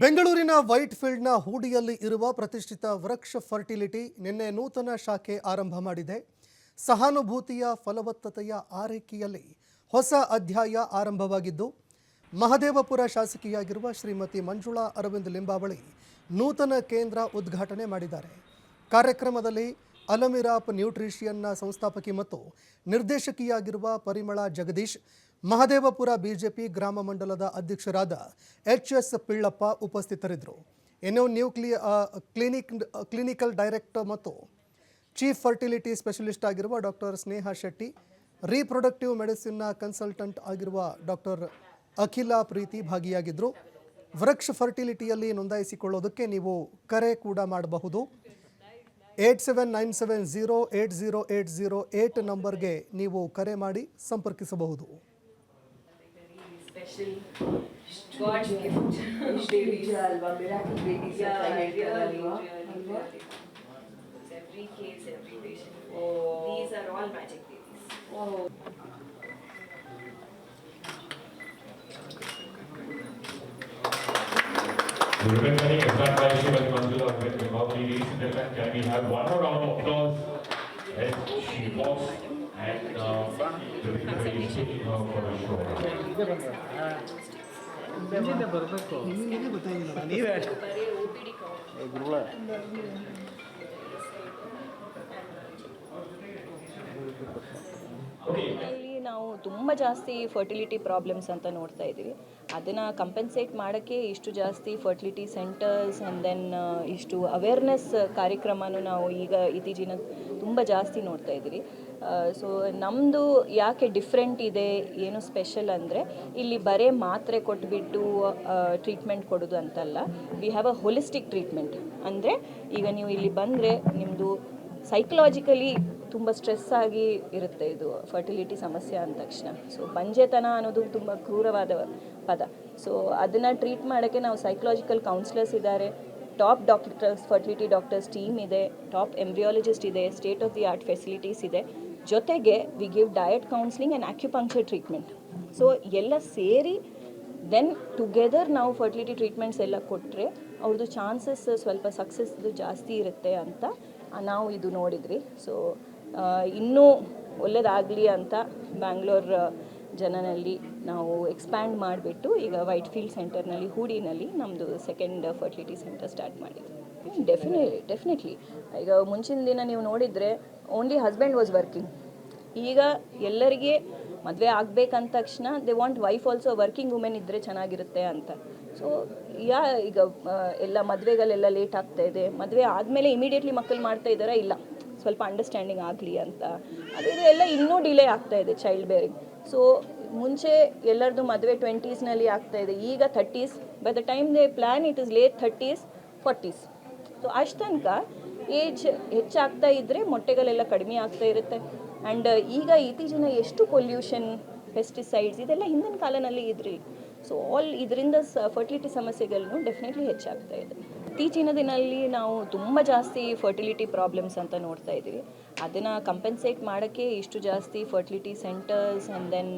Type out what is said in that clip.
ಬೆಂಗಳೂರಿನ ವೈಟ್ ಫೀಲ್ಡ್ನ ಹೂಡಿಯಲ್ಲಿ ಇರುವ ಪ್ರತಿಷ್ಠಿತ ವೃಕ್ಷ ಫರ್ಟಿಲಿಟಿ ನಿನ್ನೆ ನೂತನ ಶಾಖೆ ಆರಂಭ ಮಾಡಿದೆ. ಸಹಾನುಭೂತಿಯ ಫಲವತ್ತತೆಯ ಆರೈಕೆಯಲ್ಲಿ ಹೊಸ ಅಧ್ಯಾಯ ಆರಂಭವಾಗಿದ್ದು, ಮಹದೇವಪುರ ಶಾಸಕಿಯಾಗಿರುವ ಶ್ರೀಮತಿ ಮಂಜುಳಾ ಅರವಿಂದ್ ಲಿಂಬಾವಳಿ ನೂತನ ಕೇಂದ್ರ ಉದ್ಘಾಟನೆ ಮಾಡಿದ್ದಾರೆ. ಕಾರ್ಯಕ್ರಮದಲ್ಲಿ ಅಲಮಿರಾಪ್ ನ್ಯೂಟ್ರಿಷಿಯನ್ನ ಸಂಸ್ಥಾಪಕಿ ಮತ್ತು ನಿರ್ದೇಶಕಿಯಾಗಿರುವ ಪರಿಮಳ ಜಗದೀಶ್ ಮಹದೇವಪುರ ಬಿಜೆಪಿ ಗ್ರಾಮ ಮಂಡಲದ ಅಧ್ಯಕ್ಷರಾದ ಎಚ್ ಎಸ್ ಪಿಳ್ಳಪ್ಪ ಉಪಸ್ಥಿತರಿದ್ದರು. ಇನ್ನು ನ್ಯೂಕ್ಲಿಯ ಕ್ಲಿನಿಕ್, ಕ್ಲಿನಿಕಲ್ ಡೈರೆಕ್ಟರ್ ಮತ್ತು ಚೀಫ್ ಫರ್ಟಿಲಿಟಿ ಸ್ಪೆಷಲಿಸ್ಟ್ ಆಗಿರುವ ಡಾಕ್ಟರ್ ಸ್ನೇಹ ಶೆಟ್ಟಿ, ರೀಪ್ರೊಡಕ್ಟಿವ್ ಮೆಡಿಸಿನ್ನ ಕನ್ಸಲ್ಟೆಂಟ್ ಆಗಿರುವ ಡಾಕ್ಟರ್ ಅಖಿಲ ಪ್ರೀತಿ ಭಾಗಿಯಾಗಿದ್ದರು ವೃಕ್ಷ ಫರ್ಟಿಲಿಟಿಯಲ್ಲಿ ನೋಂದಾಯಿಸಿಕೊಳ್ಳೋದಕ್ಕೆ ನೀವು ಕರೆ ಕೂಡ ಮಾಡಬಹುದು. Eight seven nine seven zero eight zero eight zero eight ನಂಬರ್ಗೆ ನೀವು ಕರೆ ಮಾಡಿ ಸಂಪರ್ಕಿಸಬಹುದು. actually God's gift. babies. Halwa, miracle babies yeah, are really, really, really. Every case, every patient. Oh. These are all magic babies. Oh. Ribbon cutting is done by Shivan Mandula with Vibhav ladies and gentlemen. Can we have one more round of applause? As she walks and uh, the ribbon is taking her for a show. ಬರಬೇಕು ನೀವೇ ಬರೀ OPD count. Okay. ತುಂಬ ಜಾಸ್ತಿ fertility problems ಅಂತ ನೋಡ್ತಾ ಇದ್ದೀವಿ. ಅದನ್ನು compensate ಮಾಡೋಕ್ಕೆ ಇಷ್ಟು ಜಾಸ್ತಿ ಫರ್ಟಿಲಿಟಿ ಸೆಂಟರ್ಸ್ ಆ್ಯಂಡ್ ದೆನ್ ಇಷ್ಟು ಅವೇರ್ನೆಸ್ ಕಾರ್ಯಕ್ರಮನೂ ನಾವು ಈಗ ಇತ್ತೀಚಿನ ತುಂಬ ಜಾಸ್ತಿ ನೋಡ್ತಾ ಇದ್ದೀವಿ. ಸೊ ನಮ್ಮದು ಯಾಕೆ ಡಿಫ್ರೆಂಟ್ ಇದೆ, ಏನು ಸ್ಪೆಷಲ್ ಅಂದರೆ ಇಲ್ಲಿ ಬರೇ ಮಾತ್ರೆ ಕೊಟ್ಬಿಟ್ಟು ಟ್ರೀಟ್ಮೆಂಟ್ ಕೊಡೋದು ಅಂತಲ್ಲ. We have a holistic treatment ಅಂದರೆ ಈಗ ನೀವು ಇಲ್ಲಿ ಬಂದರೆ ನಿಮ್ಮದು ಸೈಕಲಾಜಿಕಲಿ ತುಂಬ ಸ್ಟ್ರೆಸ್ ಆಗಿ ಇರುತ್ತೆ ಇದು ಫರ್ಟಿಲಿಟಿ ಸಮಸ್ಯೆ ಅಂದ ತಕ್ಷಣ. ಸೊ ಬಂಜೆತನ ಅನ್ನೋದು ತುಂಬ ಕ್ರೂರವಾದ ಪದ. ಸೊ ಅದನ್ನು ಟ್ರೀಟ್ ಮಾಡೋಕ್ಕೆ ನಾವು ಸೈಕಲಾಜಿಕಲ್ ಕೌನ್ಸಿಲರ್ಸ್ ಇದ್ದಾರೆ. Top doctors fertility doctors team ಇದೆ. ಟಾಪ್ ಎಂಬ್ರಿಯಾಲಜಿಸ್ಟ್ ಇದೆ. State of the art facilities ಇದೆ. ಜೊತೆಗೆ we give diet counselling and acupuncture treatment so ಎಲ್ಲ ಸೇರಿ ದೆನ್ ಟುಗೆದರ್ ನಾವು ಫರ್ಟಿಲಿಟಿ ಟ್ರೀಟ್ಮೆಂಟ್ಸ್ ಎಲ್ಲ ಕೊಟ್ಟರೆ ಅವ್ರದ್ದು ಚಾನ್ಸಸ್ ಸ್ವಲ್ಪ ಸಕ್ಸಸ್ದು ಜಾಸ್ತಿ ಇರುತ್ತೆ ಅಂತ ನಾವು ಇದು ನೋಡಿದ್ರಿ ಸೊ ಇನ್ನೂ ಒಳ್ಳೇದಾಗಲಿ ಅಂತ ಬ್ಯಾಂಗ್ಳೂರ್ ಜನನಲ್ಲಿ ನಾವು ಎಕ್ಸ್ಪ್ಯಾಂಡ್ ಮಾಡಿಬಿಟ್ಟು ಈಗ ವೈಟ್ ಫೀಲ್ಡ್ ಸೆಂಟರ್ನಲ್ಲಿ ಹೂಡಿನಲ್ಲಿ ನಮ್ಮದು ಸೆಕೆಂಡ್ ಫರ್ಟಿಲಿಟಿ ಸೆಂಟರ್ ಸ್ಟಾರ್ಟ್ ಮಾಡಿದ್ವಿ ಡೆಫಿನೆಟ್ಲಿ ಡೆಫಿನೆಟ್ಲಿ ಈಗ ಮುಂಚಿನ ದಿನ ನೀವು ನೋಡಿದರೆ ಓನ್ಲಿ ಹಸ್ಬೆಂಡ್ ವಾಸ್ ವರ್ಕಿಂಗ್ ಈಗ ಎಲ್ಲರಿಗೆ ಮದುವೆ ಆಗಬೇಕಂದ ತಕ್ಷಣ they want wife also working women ಇದ್ದರೆ ಚೆನ್ನಾಗಿರುತ್ತೆ ಅಂತ. ಸೊ ಯಾ, ಈಗ ಎಲ್ಲ ಮದುವೆಗಳೆಲ್ಲ ಲೇಟ್ ಆಗ್ತಾ ಇದೆ. ಮದುವೆ ಆದಮೇಲೆ ಇಮಿಡಿಯೇಟ್ಲಿ ಮಕ್ಕಳು ಮಾಡ್ತಾ ಇದ್ದಾರಾ? ಇಲ್ಲ. ಸ್ವಲ್ಪ ಅಂಡರ್ಸ್ಟ್ಯಾಂಡಿಂಗ್ ಆಗಲಿ ಅಂತ. ಅದು ಇದು ಎಲ್ಲ ಇನ್ನೂ ಡಿಲೇ ಆಗ್ತಾ ಇದೆ ಚೈಲ್ಡ್ ಬೇರಿಂಗ್ ಸೊ ಮುಂಚೆ ಎಲ್ಲರದು ಮದುವೆ ಟ್ವೆಂಟೀಸ್ನಲ್ಲಿ ಆಗ್ತಾ ಇದೆ. ಈಗ thirties by the time they plan it is late thirties forties so ಅಷ್ಟು ತನಕ ಏಜ್ ಹೆಚ್ಚಾಗ್ತಾ ಇದ್ದರೆ ಮೊಟ್ಟೆಗಳೆಲ್ಲ ಕಡಿಮೆ ಆಗ್ತಾ ಇರುತ್ತೆ. ಆ್ಯಂಡ್ ಈಗ ಇತ್ತೀಚಿನ ಎಷ್ಟು ಪೊಲ್ಯೂಷನ್ ಪೆಸ್ಟಿಸೈಡ್ಸ್ ಇದೆಲ್ಲ ಹಿಂದಿನ ಕಾಲದಲ್ಲಿ ಇದ್ರಿ. ಸೊ ಆಲ್ ಇದರಿಂದ ಫರ್ಟಿಲಿಟಿ ಸಮಸ್ಯೆಗಳನ್ನು ಡೆಫಿನೆಟ್ಲಿ ಹೆಚ್ಚಾಗ್ತಾ ಇದೆ. ಇತ್ತೀಚಿನ ದಿನಲ್ಲಿ ನಾವು ತುಂಬ ಜಾಸ್ತಿ ಫರ್ಟಿಲಿಟಿ ಪ್ರಾಬ್ಲಮ್ಸ್ ಅಂತ ನೋಡ್ತಾ ಇದ್ದೀವಿ. ಅದನ್ನು ಕಂಪೆನ್ಸೇಟ್ ಮಾಡೋಕ್ಕೆ ಇಷ್ಟು ಜಾಸ್ತಿ ಫರ್ಟಿಲಿಟಿ ಸೆಂಟರ್ಸ್ ಆ್ಯಂಡ್ ದೆನ್